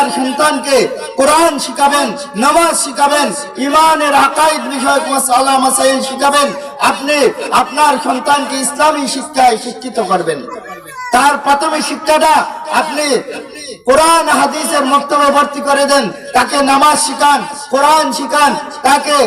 আপনার সন্তানকে কোরআন শিখাবেন, নামাজ শিখাবেন, ইমানের আকাইদ বিষয়ক মাসালা, মাসাইল শিখাবেন। আপনি আপনার সন্তানকে ইসলামী শিক্ষায় শিক্ষিত করবেন। তার প্রাথমিক শিক্ষাটা আপনি কোরআন, হাদিসের মক্তব্য ভর্তি করে দেন। তাকে নামাজ শিখান, কোরআন শিখান তাকে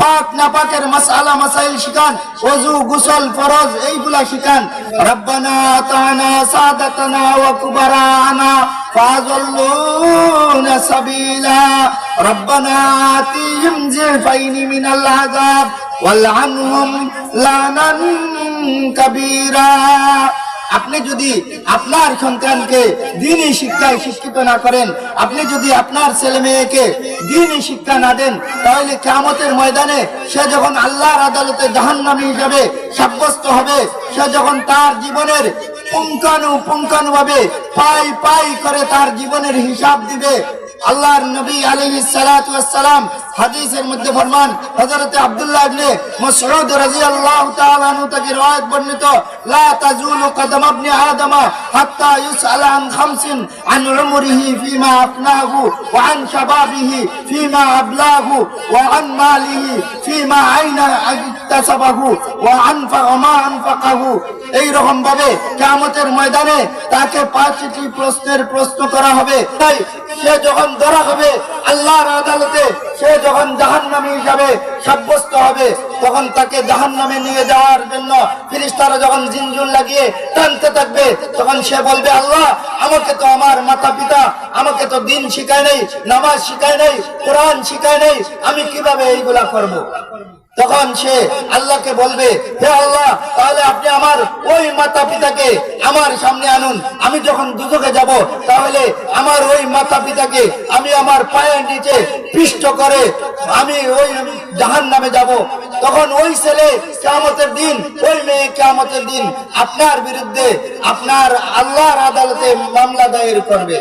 পাক নাপাকের মাসালা, মাসাইল শিখান, ওযু, গোসল, ফরজ, এইগুলা শিখান। রব্বানা আতানা সাদাতানা ওয়া কুবারানা ফাযল্লুনা সাবিলা। রব্বানা আতিহিম জিফাইনি মিনাল আযাব ওয়ালআনহুম লানান কাবীরা। আপনি যদি আপনার সন্তানকে দিনই শিক্ষায় শিক্ষিত না করেন, আপনি যদি আপনার ছেলে মেয়েকে দিনই শিক্ষা না দেন, তাহলে কামতের ময়দানে সে যখন আল্লাহর আদালতে জাহান্নামী হিসাবে সাব্যস্ত হবে, সে যখন তার জীবনের পুঙ্খানু পুঙ্খানু ভাবে পাই পাই করে তার জীবনের হিসাব দিবে, আল্লাহর নবী সালাম হাদিসের মধ্যে ফরমান, হযরত আব্দুল্লাহ ইবনে মাসউদ রাদিয়াল্লাহু তাআলা আনহু থেকে রওয়ায়াত বর্ণিত, লা তাজুলু কদম ইবনে আদম হাত্তা ইউসআলা আন খামসিন আন উমরিহি ফিমা আফনাহু ওয়া আন শাবাবিহি ফিমা আবলাহু ওয়া আন মালিহি ফিমা আইনা ইকতাসাবাহু ওয়া আনফা মা আনফাকাহু এই রকম ভাবে কিয়ামতের ময়দানে তাকে পাঁচটি প্রশ্নের প্রশ্ন করা হবে তাই সে যখন ধরা হবে, আল্লাহর আদালতে সে যখন জাহান্নামী হিসাবে সাব্যস্ত হবে, তখন তাকে জাহান্নামে নিয়ে যাওয়ার জন্য ফিরিস্তারা যখন জিনজুন লাগিয়ে টানতে থাকবে, তখন সে বলবে, আল্লাহ, আমাকে তো আমার মাতা পিতা আমাকে তো দিন শিখায় নেই, নামাজ শিখায় নেই, কোরআন শিখায় নেই, আমি কীভাবে এইগুলা করব। তখন সে আল্লাহকে বলবে, হে আল্লাহ, তাহলে আপনি আমার ওই মাতা পিতাকে আমার সামনে আনুন। আমি যখন দুদকে যাব, তাহলে আমার ওই মাতা পিতাকে আমি আমার পায়ের নিচে পিষ্ট করে আমি ওই জাহান নামে যাব। তখন ওই ছেলে কেমতের দিন, ওই মেয়ে কেমতের দিন আপনার বিরুদ্ধে আপনার আল্লাহর আদালতে মামলা দায়ের করবে।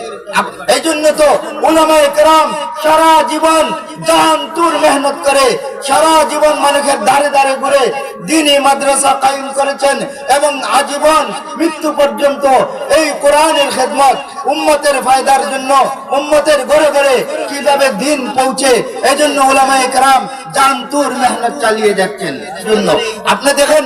এই জন্য তো উলামায়ে কেরাম সারা জীবন জান তুর মেহনত করে, সারা জীবন মানুষের ধারে ধারে ঘুরে দিনই মাদ্রাসা কায়েম করেছেন এবং আজীবন মৃত্যু পর্যন্ত এই কোরআনের খেদমত উম্মতের ফায়দার জন্য, উম্মতের ঘরে ঘরে কীভাবে দিন পৌঁছে, এজন্য ওলামায়ে কেরাম জানতুর মেহনত চালিয়ে যাচ্ছেন। জন্য আপনি দেখেন,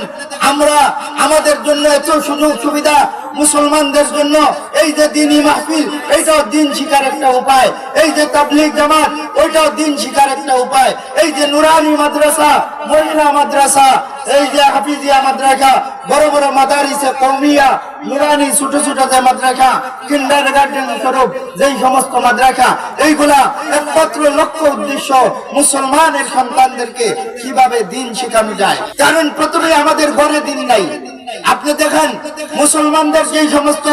আমরা আমাদের জন্য এত সুযোগ সুবিধা মুসলমানদের জন্য এই যে দিনই মাহফিল, এইটাও দিন শিকার একটা উপায়। এই যে তাবলিগ জামাত, ওইটাও দিন শিকার একটা উপায়। এই যে নুরানি মাদ্রাসা, মহিলা মাদ্রাসা, এই যে হাফিজিয়া মাদ্রাসা, বড় বড় মাদারিসে কৌমিয়া নুরানি ছোট ছোট যে মাদ্রাসা কিন্ডার গার্ডেন স্বরূপ, যেই সমস্ত মাদ্রাসা, এইগুলা একমাত্র লক্ষ্য উদ্দেশ্য মুসলমানের সন্তানদেরকে কীভাবে দিন শেখানো যায়। কারণ প্রথমে আমাদের ঘরে দিন নাই। আপনি দেখেন, মুসলমানদের যেই সমস্ত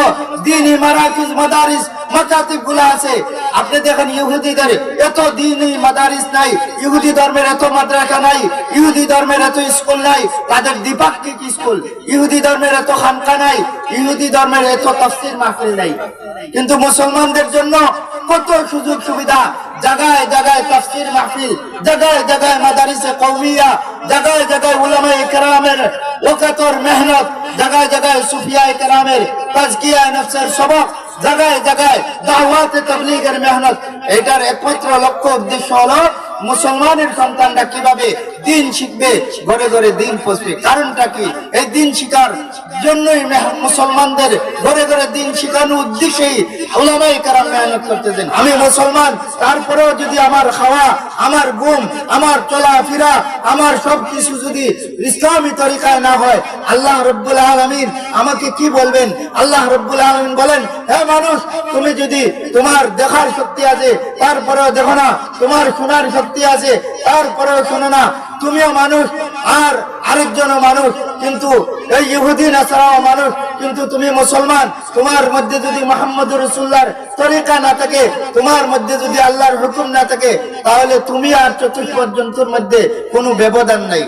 দিনই মারাকিজ, মাদারিস মাকাতিবগুলা আছে, আপনি দেখেন ইহুদিদের এত দিনই মাদারিস নাই, ইহুদি ধর্মের এত মাদ্রাসা নাই, ইহুদি ধর্মের এত স্কুল নাই, তাদের দ্বিপাক্ষিক স্কুল, ইহুদি ধর্মের এত খানকা নাই, ইহুদি ধর্মের এত তফসির মাহফিল নাই। কিন্তু মুসলমানদের জন্য কত সুযোগ সুবিধা জায়গায় জায়গায় তফসির মাহফিল জায়গায় জায়গায় মাদারিসে কৌমিয়া জায়গায় জায়গায় উলামা ইকরামের ওকাতর মেহনত জায়গায় জায়গায় সুফিয়ায় কেরামের তাজকিয়া নফসের সবক জায়গায় জায়গায় দাওয়াতে তবলিগের মেহনত। এটার একমাত্র লক্ষ্য উদ্দেশ্য হলো মুসলমানের সন্তানরা কীভাবে দিন শিখবে, ঘরে ঘরে দিন পৌঁছবে। কারণটা কি? এই দিন শিকার জন্যই মুসলমানদের ঘরে ঘরে দিন শিখানোর উদ্দেশ্যেই ওলামাই কারাম মেহনত করতেছেন। আমি মুসলমান, তারপরেও যদি আমার খাওয়া, আমার ঘুম, আমার চলাফেরা, আমার সব কিছু যদি ইসলামী তরিকায় না হয়, আল্লাহ রব্বুল আলমিন আমাকে কি বলবেন? আল্লাহ রব্বুল আলমিন বলেন হ্যাঁ মানুষ, তুমি যদি তোমার দেখার শক্তি আছে, তারপরেও দেখো না। তোমার শোনার শক্তি আছে, তারপরেও শোনো না। তুমিও মানুষ, আর আরেকজনও মানুষ, কিন্তু এই ইহুদি নাসারাও মানুষ, কিন্তু তুমি মুসলমান, তোমার মধ্যে যদি মোহাম্মদ রসুল্লার তরিকা না থাকে, তোমার মধ্যে যদি আল্লাহর হুকুম না থাকে, তাহলে তুমি আর চতুর্থ জন্তুর মধ্যে কোনো ব্যবধান নাই।